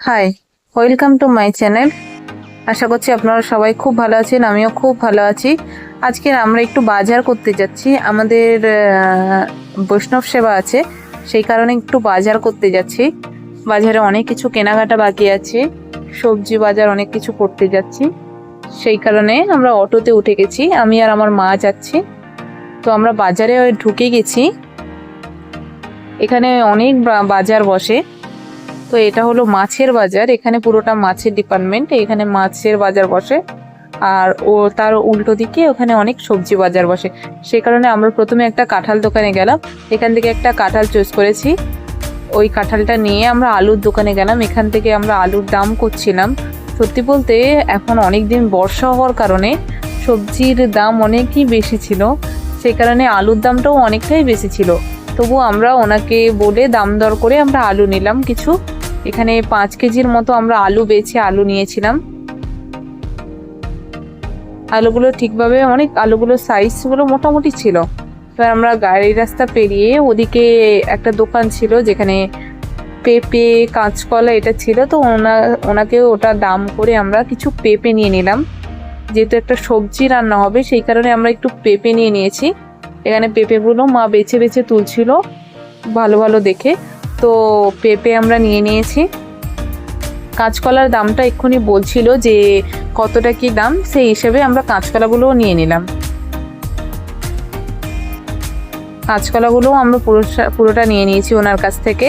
Hi welcome to my channel আশা করছি আপনারা সবাই খুব ভালো আছেন, আমিও খুব ভালো আছি। আজকে আমরা একটু বাজার করতে যাচ্ছি। আমাদের বৈষ্ণব সেবা আছে, সেই কারণে একটু বাজার করতে যাচ্ছি। বাজারে অনেক কিছু কেনাকাটা বাকি আছে, সবজি বাজার অনেক কিছু করতে যাচ্ছি। সেই কারণে আমরা অটোতে উঠে গেছি, আমি আর আমার মা যাচ্ছি। তো আমরা বাজারে ঢুকে গেছি। এখানে অনেক বাজার বসে। তো এটা হলো মাছের বাজার। এখানে পুরোটা মাছের ডিপার্টমেন্ট এখানে মাছের বাজার বসে। আর ও তার উল্টো দিকে ওখানে অনেক সবজি বাজার বসে। সেই কারণে আমরা প্রথমে একটা কাঁঠাল দোকানে গেলাম। এখান থেকে একটা কাঁঠাল চুজ করেছি। ওই কাঁঠালটা নিয়ে আমরা আলুর দোকানে গেলাম। এখান থেকে আমরা আলুর দাম করছিলাম। সত্যি বলতে এখন অনেক দিন বর্ষা হওয়ার কারণে সবজির দাম অনেকই বেশি ছিল। সেই কারণে আলুর দামটাও অনেকটাই বেশি ছিল। তবু আমরা ওনাকে বলে দাম দর করে আমরা আলু নিলাম কিছু। এখানে পাঁচ কেজির মতো আমরা আলু বেছে আলু নিয়েছিলাম। আলুগুলো ঠিকভাবে অনেক আলুগুলোর সাইজগুলো মোটামুটি ছিল। এবার আমরা গাড়ি রাস্তা পেরিয়ে ওদিকে একটা দোকান ছিল যেখানে পেঁপে, কাঁচকলা এটা ছিল। তো ওনা, ওনাকে ওটা দাম করে আমরা কিছু পেঁপে নিয়ে নিলাম। যেহেতু একটা সবজি রান্না হবে সেই কারণে আমরা একটু পেঁপে নিয়ে নিয়েছি। এখানে পেঁপেগুলো মা বেছে বেছে তুলছিল, ভালো ভালো দেখে। তো পেঁপে আমরা নিয়ে নিয়েছি। কাঁচকলার দামটা এক্ষুনি বলছিল যে কতটা কি দাম, সেই হিসেবে আমরা কাঁচকলাগুলোও নিয়ে নিলাম। কাঁচকলাগুলোও আমরা পুরো পুরোটা নিয়ে নিয়েছি ওনার কাছ থেকে।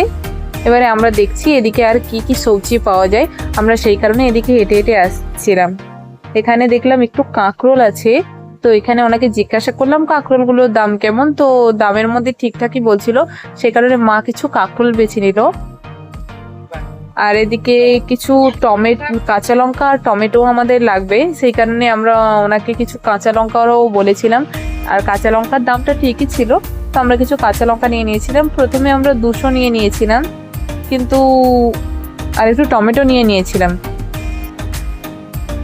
এবারে আমরা দেখছি এদিকে আর কি কি সবজি পাওয়া যায়। আমরা সেই কারণে এদিকে হেঁটে হেঁটে আসছিলাম। এখানে দেখলাম একটু কাঁকরোল আছে। তো এখানে ওনাকে জিজ্ঞাসা করলাম, কাঁকরোলগুলোর দাম কেমন? তো দামের মধ্যে ঠিকঠাকই বলছিল, সেই কারণে মা কিছু কাঁকরোল বেছে নিল। আর এদিকে কিছু টমেটো, কাঁচা লঙ্কা আর টমেটো আমাদের লাগবে, সেই কারণে আমরা ওনাকে কিছু কাঁচা লঙ্কারও বলেছিলাম। আর কাঁচা লঙ্কার দামটা ঠিকই ছিল, তো আমরা কিছু কাঁচা লঙ্কা নিয়ে নিয়েছিলাম। প্রথমে আমরা দুশো নিয়ে নিয়েছিলাম, কিন্তু আর একটু টমেটো নিয়ে নিয়েছিলাম।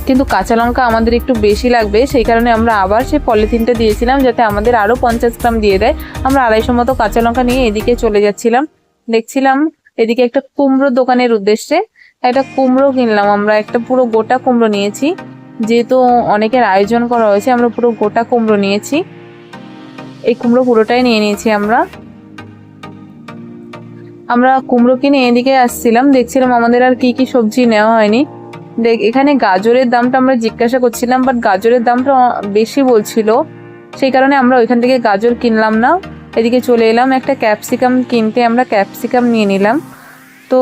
কিন্তু কাঁচা লঙ্কা আমাদের একটু বেশি লাগবে, সেই কারণে আমরা আবার সেই পলিথিনটা দিয়েছিলাম যাতে আমাদের আরও পঞ্চাশ গ্রাম দিয়ে দেয়। আমরা আড়াইশো মতো কাঁচা লঙ্কা নিয়ে এদিকে চলে যাচ্ছিলাম। দেখছিলাম এদিকে একটা কুমড়ো দোকানের উদ্দেশ্যে একটা কুমড়ো কিনলাম। আমরা একটা পুরো গোটা কুমড়ো নিয়েছি। যেহেতু অনেকের আয়োজন করা হয়েছে, আমরা পুরো গোটা কুমড়ো নিয়েছি। এই কুমড়ো পুরোটাই নিয়ে নিয়েছি আমরা। আমরা কুমড়ো কিনে এদিকে আসছিলাম। দেখছিলাম আমাদের আর কি কি সবজি নেওয়া হয়নি। দেখ, এখানে গাজরের দামটা আমরা জিজ্ঞাসা করছিলাম বাট গাজরের দামটা বেশি বলছিল। সেই কারণে আমরা ওইখান থেকে গাজর কিনলাম না। এদিকে চলে এলাম, একটা ক্যাপসিকাম কিনতে আমরা ক্যাপসিকাম নিয়ে নিলাম। তো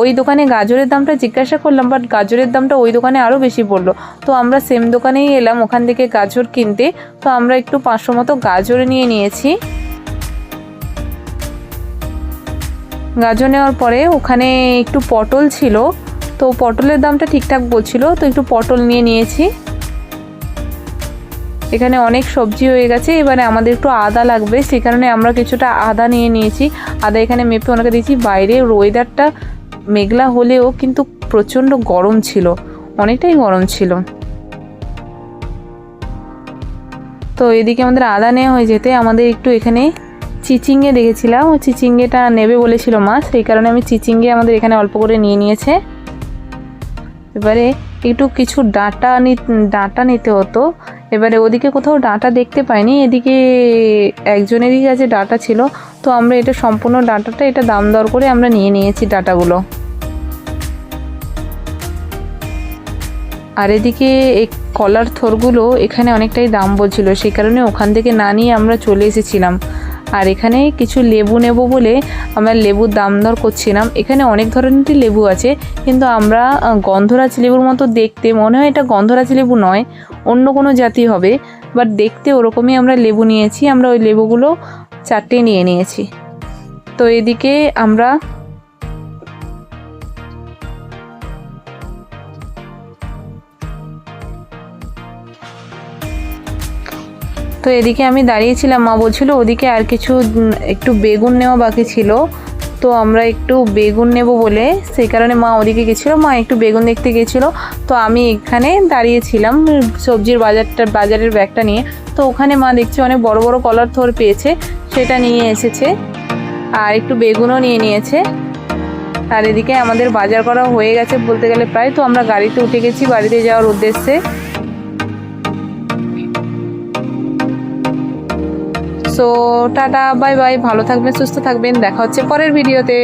ওই দোকানে গাজরের দামটা জিজ্ঞাসা করলাম বাট গাজরের দামটা ওই দোকানে আরও বেশি পড়ল। তো আমরা সেম দোকানেই এলাম ওখান থেকে গাজর কিনতে। তো আমরা একটু পাঁচশো মতো গাজর নিয়ে নিয়েছি। গাজর নেওয়ার পরে ওখানে একটু পটল ছিল। তো পটলের দামটা ঠিকঠাক বলছিল, তো একটু পটল নিয়ে নিয়েছি। এখানে অনেক সবজি হয়ে গেছে, এবারে আমাদের একটু আদা লাগবে সেই কারণে আমরা কিছুটা আদা নিয়ে নিয়েছি। আদা এখানে মেপে ওনাকে দিয়েছি, বাইরে ওয়েদারটা মেঘলা হলেও কিন্তু প্রচণ্ড গরম ছিল, অনেকটাই গরম ছিল। তো এদিকে আমাদের আদা নেওয়া হয়ে যেতে, আমাদের একটু এখানে চিচিঙ্গে দেখেছিলাম ও চিচিঙ্গেটা নেবে বলেছিল মা, সেই কারণে আমি চিচিঙ্গে আমাদের এখানে অল্প করে নিয়ে নিয়েছে। এবারে একটু কিছু ডাটা ডাটা নিতে হতো। এবারে ওদিকে কোথাও ডাটা দেখতে পাইনি, এদিকে একজনেরই কাছে ডাটা ছিল। তো আমরা এটা সম্পূর্ণ ডাটাটা, এটা দাম দর করে আমরা নিয়ে নিয়েছি ডাটাগুলো। আর এদিকে এই কলার থরগুলো এখানে অনেকটাই দাম বলছিল, সেই কারণে ওখান থেকে না নিয়ে আমরা চলে এসেছিলাম। আর এখানে কিছু লেবু নেব বলে আমরা লেবুর দাম দর করছিলাম। এখানে অনেক ধরনেরই লেবু আছে, কিন্তু আমরা গন্ধরাজ লেবুর মতো দেখতে, মনে হয় এটা গন্ধরাজ লেবু নয়, অন্য কোনো জাতি হবে বাট দেখতে ওরকমই আমরা লেবু নিয়েছি, আমরা ওই লেবুগুলো চারটে নিয়ে নিয়েছি। তো এদিকে আমরা তো এদিকে আমি দাঁড়িয়েছিলাম, মা বলছিল ওদিকে আর কিছু একটু বেগুন নেওয়া বাকি ছিল। তো আমরা একটু বেগুন নেব বলে, সেই কারণে মা ওদিকে গেছিল। মা একটু বেগুন দেখতে গেছিল তো আমি এখানে দাঁড়িয়েছিলাম, সবজির বাজারটা, বাজারের ব্যাগটা নিয়ে। তো ওখানে মা দেখছি অনেক বড় বড় কলার থর পেয়েছে, সেটা নিয়ে এসেছে। আর একটু বেগুনও নিয়ে নিয়েছে। আর এদিকে আমাদের বাজার করা হয়ে গেছে বলতে গেলে প্রায়। তো আমরা গাড়িতে উঠে গেছি বাড়িতে যাওয়ার উদ্দেশ্যে। সো টাটা বাই বাই ভালো থাকবেন সুস্থ থাকবেন দেখা হচ্ছে পরের ভিডিওতে